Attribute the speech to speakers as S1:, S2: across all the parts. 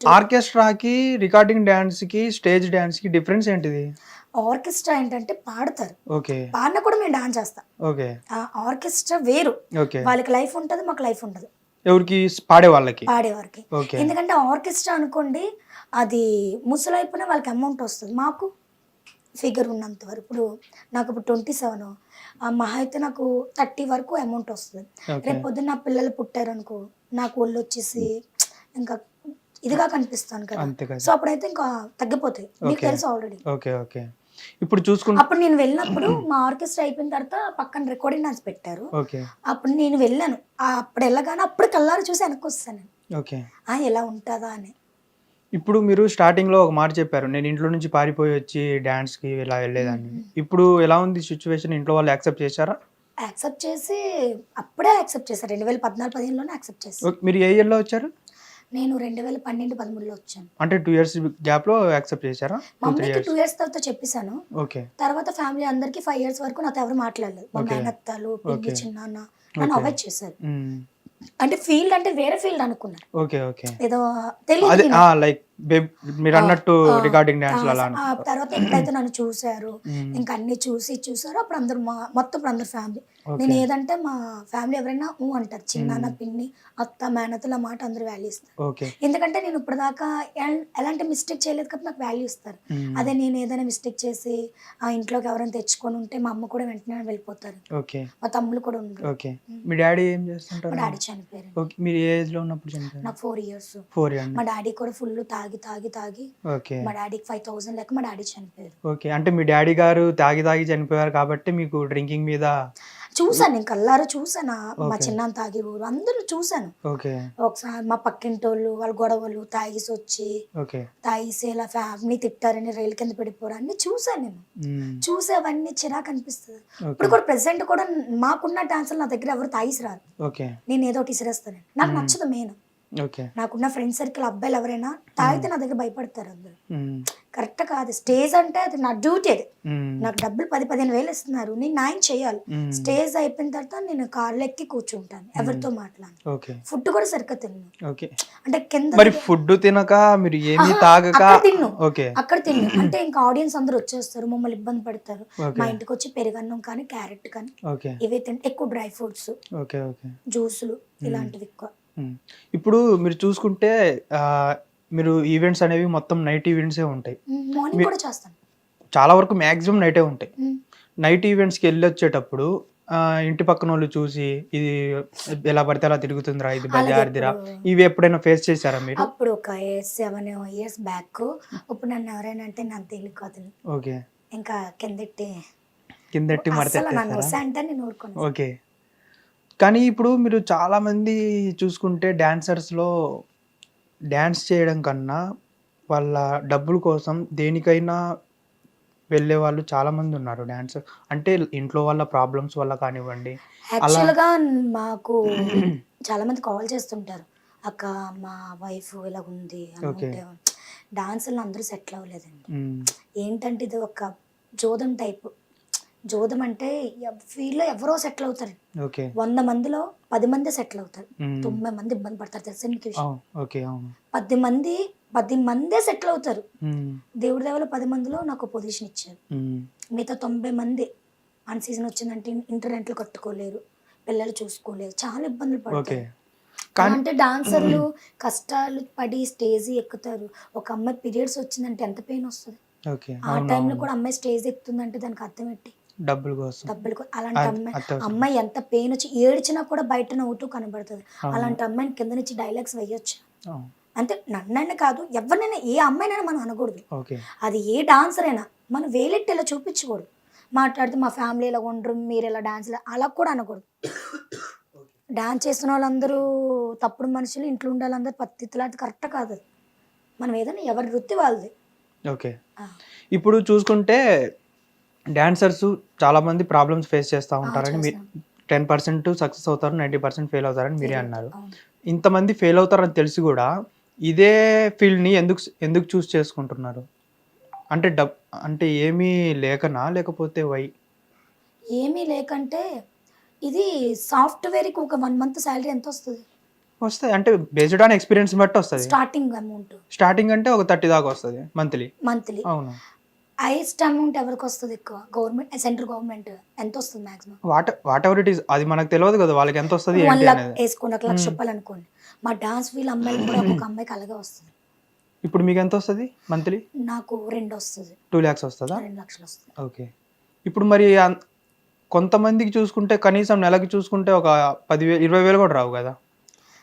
S1: First
S2: ఆర్కెస్ట్రాకి recording డాన్స్కి stage డాన్స్కి డిఫరెన్స్ ఏంటిది?
S1: ఆర్కెస్ట్రా ఏంటంటే పాడతారు.
S2: ఓకే.
S1: పాడినా కూడా మేము డాన్స్ చేస్తాం.
S2: ఓకే.
S1: ఆ ఆర్కెస్ట్రా వేరు.
S2: ఓకే.
S1: వాళ్ళకి లైఫ్ ఉంటుంది మాకు లైఫ్ ఉండదు.
S2: ఎవరికి? పాడే వాళ్ళకి?
S1: పాడేవారికి.
S2: ఓకే.
S1: ఎందుకంటే ఆర్కెస్ట్రా అనుకోండి అది ముసలైపోయిన వాళ్ళకి అమౌంట్ వస్తుంది. మాకు ఫిగర్ ఉన్నంత వరకు. ఇప్పుడు నాకు ఇప్పుడు ట్వంటీ సెవెన్ మహా అయితే నాకు థర్టీ వరకు అమౌంట్ వస్తుంది. రేపు పొద్దున్న నా పిల్లలు పుట్టారు అనుకో నాకు ఒళ్ళు వచ్చేసి ఇంకా ఇదిగా కనిపిస్తాను కదా. సో అప్పుడైతే ఇంకా తగ్గిపోతాయి. మీకు. తెలుసు ఆల్రెడీ
S2: ఓకే ఓకే. ఇప్పుడు చూసుకుంటే
S1: అప్పుడు నేను వెళ్ళినప్పుడు మా ఆర్కెస్ట్రా అయిపోయిన తర్వాత పక్కన రికార్డింగ్ డాన్స్ పెట్టారు.
S2: ఓకే.
S1: అప్పుడు నేను వెళ్ళాను. అప్పుడు వెళ్ళగానే అప్పుడు కల్లారు చూసి వెనక్కి
S2: ఓకే.
S1: ఆ, ఎలా ఉంటుందా అని.
S2: ఇప్పుడు మీరు స్టార్టింగ్లో ఒక మాట చెప్పారు. నేను ఇంట్లో నుంచి పారిపోయి వచ్చి డాన్స్కి ఇలా వెళ్ళేదాన్ని. ఇప్పుడు ఎలా ఉంది సిచ్యువేషన్ ఇంట్లో వాళ్ళు యాక్సెప్ట్ చేశారా?
S1: యాక్సెప్ట్ చేసి అప్పుడే యాక్సెప్ట్ చేశారు. రెండు వేల పద్నాలుగు పదిహేనులోనే యాక్సెప్ట్ చేశారు.
S2: మీరు ఏ ఇయర్లో వచ్చారు?
S1: నేను రెండు వేల పన్నెండు పదమూడులో వచ్చాను.
S2: అంటే టూ ఇయర్స్ గ్యాప్లో యాక్సెప్ట్ చేశారా?
S1: మమ్మీకి టూ ఇయర్స్ తర్వాత చెప్పేశాను.
S2: ఓకే
S1: తర్వాత ఫ్యామిలీ అందరికి ఫైవ్ ఇయర్స్ వరకు నాతో ఎవరు మాట్లాడలేదు. మా పిన్ని
S2: Okay.
S1: చిన్నాన్న నన్ను. అవాయిడ్ చేశారు.
S2: మ్మ్.
S1: అంటే ఫీల్డ్ అంటే వేరే ఫీల్డ్ అనుకున్నారు.
S2: ఓకే ఓకే
S1: ఏదో తెలియదు
S2: లైక్ మీరు అన్నట్టు
S1: ఆ,
S2: రికార్డింగ్ డాన్స్
S1: తర్వాత ఎప్పుడైతే నన్ను చూశారు
S2: మ్మ్.
S1: ఇంకా అన్ని చూసి చూసారు అప్పుడు అందరు మా మొత్తం ఇప్పుడు అందరు ఫ్యామిలీ. నేను ఏదంటే మా ఫ్యామిలీ ఎవరైనా ఊ అంటారు చిన్నాన్న పిన్ని అత్త మేనతల మాట అందరు వాల్యూ ఇస్తారు. ఎందుకంటే నేను ఇప్పటిదాకా ఎల్- ఎలాంటి మిస్టేక్ చేయలేదు కాబట్టి నాకు వాల్యూ ఇస్తారు. అదే నేను ఏదైనా మిస్టేక్ చేసి ఆ ఇంట్లోకి ఎవరైనా తెచ్చుకొని ఉంటే మా అమ్మ కూడా వెంటనే వెళ్ళిపోతారు. మా తమ్ముళ్ళు కూడా ఉండరు.
S2: మీ డాడీ ఏం
S1: మా
S2: చేస్తుంటారు
S1: డాడీ చనిపోయారు
S2: ఓకే. మీరు ఏజ్లో ఉన్నప్పుడు
S1: నాకు ఫోర్ ఇయర్స్
S2: ఫోర్ ఇయర్
S1: మా డాడీ కూడా ఫుల్ తాగి తాగి తాగి
S2: ఓకే.
S1: మా డాడీకి ఫైవ్ థౌసండ్ లెక్క మా డాడీ చనిపోయారు.
S2: ఓకే. అంటే మీ డాడీ గారు తాగి తాగి చనిపోయారు కాబట్టి మీకు డ్రింకింగ్ మీద
S1: చూసాను నేను కల్లారు చూసాను మా
S2: Okay.
S1: చిన్న తాగి ఊరు అందరూ చూసాను ఒకసారి మా పక్కింటోళ్ళు వాళ్ళ గొడవలు తాగిసి వచ్చి తాగిసి ఇలా ఫ్యామిలీ తిట్టారని రైలు కింద పడిపోరు. అన్ని చూసాను నేను.
S2: మ్మ్.
S1: చూసి అవన్నీ చిరాకు అనిపిస్తుంది. ఇప్పుడు కూడా ప్రెసెంట్ కూడా మాకున్న డాన్సర్లు నా దగ్గర ఎవరు తాగిసి రారు.
S2: ఓకే.
S1: నేను ఏదో ఒకటి ఇసిరేస్తాను నాకు. నచ్చదు మెయిన్. నాకున్న ఫ్రెండ్ సర్కిల్ అబ్బాయిలు ఎవరైనా తాగితే నా దగ్గర భయపడతారు అందరు. కరెక్ట్ కాదు. స్టేజ్ అంటే అది నా డ్యూటీ అది. నాకు డబ్బులు పది పదిహేను వేలు ఇస్తున్నారు. నేను న్యాయం చేయాలి. స్టేజ్ అయిపోయిన తర్వాత నేను కార్లో ఎక్కి కూర్చుంటాను. ఎవరితో మాట్లాడను.
S2: ఓకే.
S1: ఫుడ్ కూడా సరిగ్గా తిన్ను. అంటే కింద
S2: మరి ఫుడ్ తినక మీరు ఏమీ తాగక
S1: తిన్ను. అక్కడ తిన్ను. అంటే ఇంకా ఆడియన్స్ అందరూ వచ్చేస్తారు మమ్మల్ని ఇబ్బంది పడతారు. మా ఇంటికి వచ్చి పెరుగన్నం కానీ క్యారెట్ కానీ ఇవే తింటే ఎక్కువ డ్రై ఫ్రూట్స్ జ్యూసులు ఇలాంటివి ఎక్కువ.
S2: ఇప్పుడు మీరు చూసుకుంటే ఆ, మీరు ఈవెంట్స్ అనేవి మొత్తం నైట్ ఈవెంట్సే ఉంటాయి.
S1: మార్నింగ్
S2: మీ-
S1: కూడా చేస్తాను.
S2: చాలా వరకు మ్యాక్సిమం నైటే ఉంటాయి. నైట్ ఈవెంట్స్కి వెళ్ళి వచ్చేటప్పుడు ఆ, ఇంటి పక్కన వాళ్ళు చూసి ఇది ఎలా పడితే అలా తిరుగుతుందిరా ఇది బజార్దిరా ఇవి ఎప్పుడైనా ఫేస్ చేశారా మీరు?
S1: అప్పుడు ఒక సెవెన్ ఇయర్స్ బ్యాక్ ఇప్పుడు నన్ను ఎవరైనా అంటే నాకు తెలియదు
S2: ఓకే.
S1: ఇంకా కిందెట్టి
S2: కిందెట్టి
S1: వస్తా అంటే నేను
S2: ఓకే. కానీ ఇప్పుడు మీరు చాలా మంది చూసుకుంటే dancers లో డ్యాన్స్ చేయడం కన్నా వాళ్ళ డబ్బుల కోసం దేనికైనా వెళ్ళే వాళ్ళు చాలా మంది ఉన్నారు డాన్సర్. అంటే ఇంట్లో వాళ్ళ ప్రాబ్లమ్స్ వల్ల కానివ్వండి
S1: యాక్చువల్గా మాకు చాలా మంది కాల్ చేస్తుంటారు. అక్క మా వైఫ్ ఇలా ఉంది డాన్సులు అందరూ సెటిల్ అవ్వలేదండి. ఏంటంటే ఇది ఒక జోదం టైప్ జోదం అంటే ఫీల్డ్లో ఎవరో సెటిల్ అవుతారు. వంద మందిలో పది మంది సెటిల్ అవుతారు.
S2: మ్మ్.
S1: తొంభై మంది ఇబ్బంది పడతారు తెలుసా నీకు విషయం? పది మంది పది మందే సెటిల్ అవుతారు. దేవుడి దేవలో పది మందిలో నాకు పొజిషన్ ఇచ్చారు. మిగతా తొంభై మంది అన్ సీజన్ వచ్చిందంటే ఇంటర్నెట్లు కట్టుకోలేరు పిల్లలు చూసుకోలేరు చాలా ఇబ్బందులు పడతారు. అంటే డాన్సర్లు కష్టాలు పడి స్టేజ్ ఎక్కుతారు. ఒక అమ్మాయి పీరియడ్స్ వచ్చిందంటే ఎంత పెయిన్ వస్తుంది? ఆ టైంలో. కూడా అమ్మాయి స్టేజ్ ఎక్కుతుందంటే దానికి అర్థం ఏంటి?
S2: డబ్బుల కోసం.
S1: డబ్బులు అలాంటి అమ్మాయి. అమ్మాయి ఎంత పెయిన్ వచ్చి ఏడ్చినా కూడా బయట నవ్వుతూ కనబడుతుంది. అలాంటి అమ్మాయిని కింద నుంచి డైలాగ్స్ వేయొచ్చు. అంటే నన్నైనా కాదు ఎవరినైనా ఏ అమ్మాయినైనా మనం అనకూడదు. అది ఏ డాన్సర్ అయినా మనం వేలెట్టి ఇలా చూపించకూడదు. మాట్లాడితే మా ఫ్యామిలీ ఇలా ఉండరు మీరు ఇలా డాన్స్ అలా కూడా అనకూడదు. డాన్స్ చేస్తున్న వాళ్ళందరూ తప్పుడు మనుషులు ఇంట్లో ఉండే వాళ్ళందరూ పత్తిలాంటి కరెక్ట్ కాదు అది. మనం ఏదైనా ఎవరి వృత్తి వాళ్ళది.
S2: ఓకే. ఇప్పుడు చూసుకుంటే డాన్సర్స్ చాలా మంది ప్రాబ్లమ్స్ ఫేస్ చేస్తూ ఉంటారని మీరు. టెన్ పర్సెంట్ సక్సెస్ అవుతారు నైంటీ పర్సెంట్ ఫెయిల్ అవుతారని మీరే అన్నారు. ఇంతమంది ఫెయిల్ అవుతారని తెలిసి కూడా ఇదే ఫీల్డ్ని ఎందుకు ఎందుకు చూస్ చేసుకుంటున్నారు? అంటే డబ్ అంటే ఏమీ లేకనా? లేకపోతే వై
S1: ఏమీ లేకంటే ఇది సాఫ్ట్వేర్కి ఒక వన్ మంత్ శాలరీ ఎంత వస్తుంది.
S2: వస్తాయి అంటే బేస్డ్ ఆన్ ఎక్స్పీరియన్స్ బట్టి వస్తుంది.
S1: స్టార్టింగ్ అమౌంట్
S2: స్టార్టింగ్ అంటే ఒక థర్టీ దాకా వస్తుంది మంత్లీ
S1: మంత్లీ
S2: అవును.
S1: హైయెస్ట్ అమౌంట్ ఎవరికి వస్తుంది ఎక్కువ? గవర్నమెంట్ సెంట్రల్ గవర్నమెంట్ ఎంత వస్తుంది maximum
S2: what whatever it is అది మనకు తెలియదు కదా వాళ్ళకి ఎంత వస్తుంది
S1: వన్ లాక్ వేసుకోండి ఒక లక్ష
S2: మ్మ్.
S1: రూపాయలు అనుకోండి. మా డాన్స్ వీల్ అమ్మాయిలు కూడా ఒక్కొక్క అమ్మాయికి అలాగే వస్తుంది.
S2: ఇప్పుడు మీకు ఎంత వస్తుంది మంత్లీ?
S1: నాకు రెండు వస్తుంది.
S2: టూ ల్యాక్స్ వస్తుందా?
S1: రెండు లక్షలు వస్తుంది.
S2: ఓకే ఇప్పుడు మరి కొంతమందికి చూసుకుంటే కనీసం నెలకి చూసుకుంటే ఒక పదివేలు ఇరవై వేలు కూడా రావు కదా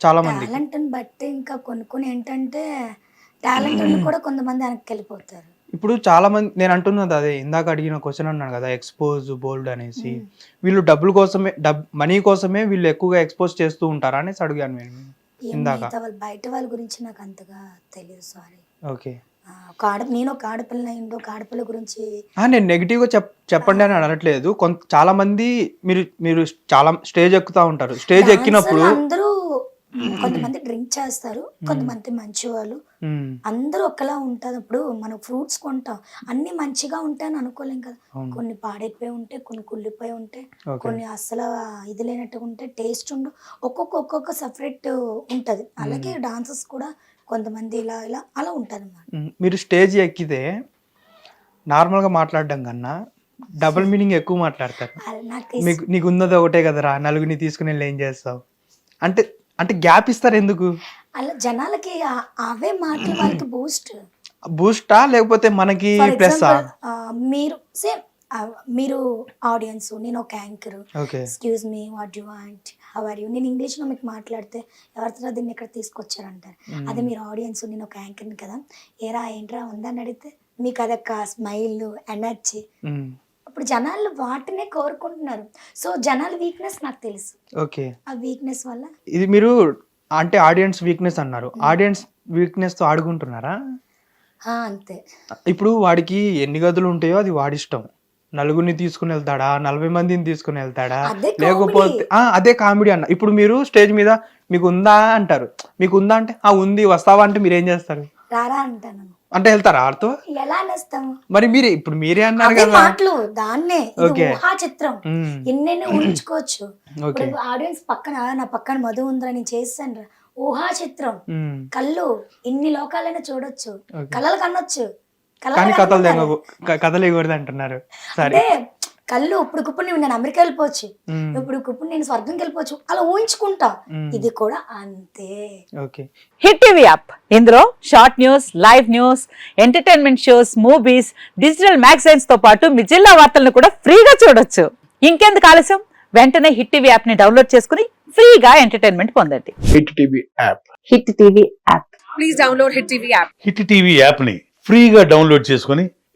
S2: చాలా మందికి.
S1: టాలెంట్ బట్టి ఇంకా కొన్ని కొన్ని ఏంటంటే టాలెంట్ కూడా కొంతమంది వెనక్కి వెళ్ళిపోతారు.
S2: ఇప్పుడు చాలా మంది నేను అంటున్నది అదే ఇందాక అడిగిన క్వశ్చన్ అన్నాను కదా ఎక్స్పోజ్ బోల్డ్ అనేసి. వీళ్ళు డబ్బుల కోసమే డబ్ మనీ కోసమే వీళ్ళు ఎక్కువగా ఎక్స్పోజ్ చేస్తూ ఉంటారా అనేసి అడిగాను నేను ఇందాక.
S1: బయట వాళ్ళ గురించి నాకు అంతగా తెలియదు సారీ
S2: ఓకే.
S1: నేను ఒక ఆడపిల్ల అయిందో ఒక ఆడపిల్ల గురించి
S2: నేను నెగిటివ్గా చెప్ చెప్పండి అని అనట్లేదు. కొంత చాలా మంది మీరు మీరు చాలా స్టేజ్ ఎక్కుతా ఉంటారు. స్టేజ్ ఎక్కినప్పుడు
S1: అందరూ కొంతమంది డ్రింక్ చేస్తారు కొంతమంది మంచి వాళ్ళు. అందరూ ఒకలా ఉంటుంది అప్పుడు మనం ఫ్రూట్స్ కొంటాం. అన్ని మంచిగా ఉంటాయని అనుకోలేం కదా. కొన్ని పాడైపోయి ఉంటాయి కొన్ని కుళ్ళిపోయి ఉంటాయి
S2: ఓకే.
S1: కొన్ని అసలు ఇది లేనట్టుగా ఉంటాయి టేస్ట్ ఉండు ఒక్కొక్క ఒక్కొక్క సపరేట్ ఉంటది. అలాగే డాన్సెస్ కూడా కొంతమంది ఇలా ఇలా అలా
S2: మ్మ్. మీరు స్టేజ్ ఎక్కితే నార్మల్గా మాట్లాడడం కన్నా డబుల్ మీనింగ్ ఎక్కువ మాట్లాడతారు.
S1: నాకు
S2: నీకు ఉన్నది ఒకటే కదరా. నలుగురిని తీసుకుని వెళ్ళి ఏం చేస్తావు? అంటే అంటే గ్యాప్ ఇస్తారు ఎందుకు?
S1: అలా జనాలకి ఆ- అవే మాటలు వాళ్ళకి బూస్ట్
S2: బూస్టా లేకపోతే మనకి
S1: ఎగ్జాంపుల్ మీరు సేమ్ మీరు ఆడియన్స్ నేను ఒక anchor
S2: okay
S1: excuse me what you want how are you నేను ఇంగ్లీష్లో మీకు మాట్లాడితే ఎవరితో దీన్ని ఇక్కడ తీసుకొచ్చారంటారు? అదే మీరు ఆడియన్స్ నేను ఒక యాంకర్ని కదా? ఏరా ఏంట్రా? ఉందని అడిగితే మీకు అదొక స్మైల్ ఎనర్జీ
S2: మ్మ్.
S1: అప్పుడు జనాలు వాటినే కోరుకుంటున్నారు. సో జనాల వీక్నెస్ నాకు తెలుసు.
S2: ఓకే.
S1: ఆ వీక్నెస్ వల్ల?
S2: ఇది మీరు అంటే ఆడియన్స్ వీక్నెస్ అన్నారు. ఆడియన్స్ వీక్నెస్తో ఆడుకుంటున్నారా?
S1: అంతే.
S2: ఇప్పుడు వాడికి ఎన్ని గదులు ఉంటాయో అది వాడి ఇష్టం. నలుగురిని తీసుకుని వెళ్తాడా? నలభై మందిని తీసుకుని వెళ్తాడా? లేకపోతే అదే కామెడీ అన్న. ఇప్పుడు మీరు స్టేజ్ మీద మీకు ఉందా అంటారు. మీకు ఉందా అంటే ఆ ఉంది వస్తావా? అంటే మీరు ఏం చేస్తారు?
S1: రారా అంటాను.
S2: అంటే వెళ్తారా ఆడితో?
S1: ఎలా అనేస్తాము
S2: మరి మీరే ఇప్పుడు మీరే అన్నారు కదా.
S1: మాటలు దాన్నే ఇది
S2: Okay.
S1: ఊహా చిత్రం. ఎన్నెన్నో ఊహించుకోవచ్చు. ఇప్పుడు ఆడియన్స్ పక్కన నా పక్కన మధు ఉందిరా నేను చేస్తాను ఊహా చిత్రం. కళ్ళు ఎన్ని లోకాలైనా చూడొచ్చు.
S2: Okay.
S1: కళలు కనొచ్చు. కళలు
S2: కానీ కథలు
S1: కనొచ్చు.
S2: తెగ క- కథలు ఇవ్వకూడదు అంటున్నారు. సరే.
S1: అంటే కళ్ళు ఇప్పుడు కుప్పుడు నేను అమెరికా వెళ్ళిపోవచ్చు. ఇప్పుడు కుప్పుడు నేను స్వర్గంకి వెళ్ళిపోవచ్చు. అలా ఊహించుకుంటా. ఇది కూడా అంతే.
S2: ఓకే.
S3: Hit TV app. ఇందులో short news live news entertainment shows movies digital మ్యాగజైన్స్తో పాటు మీ జిల్లా వార్తలను కూడా ఫ్రీగా చూడొచ్చు. ఇంకెందుకు ఆలస్యం? వెంటనే హిట్ టీవీ యాప్ని డౌన్లోడ్ చేసుకుని ఫ్రీగా ఎంటర్టైన్మెంట్ పొందండి.
S4: Hit TV app.
S3: Hit TV app.
S4: Hit TV యాప్ని ఫ్రీగా డౌన్లోడ్ చేసుకొని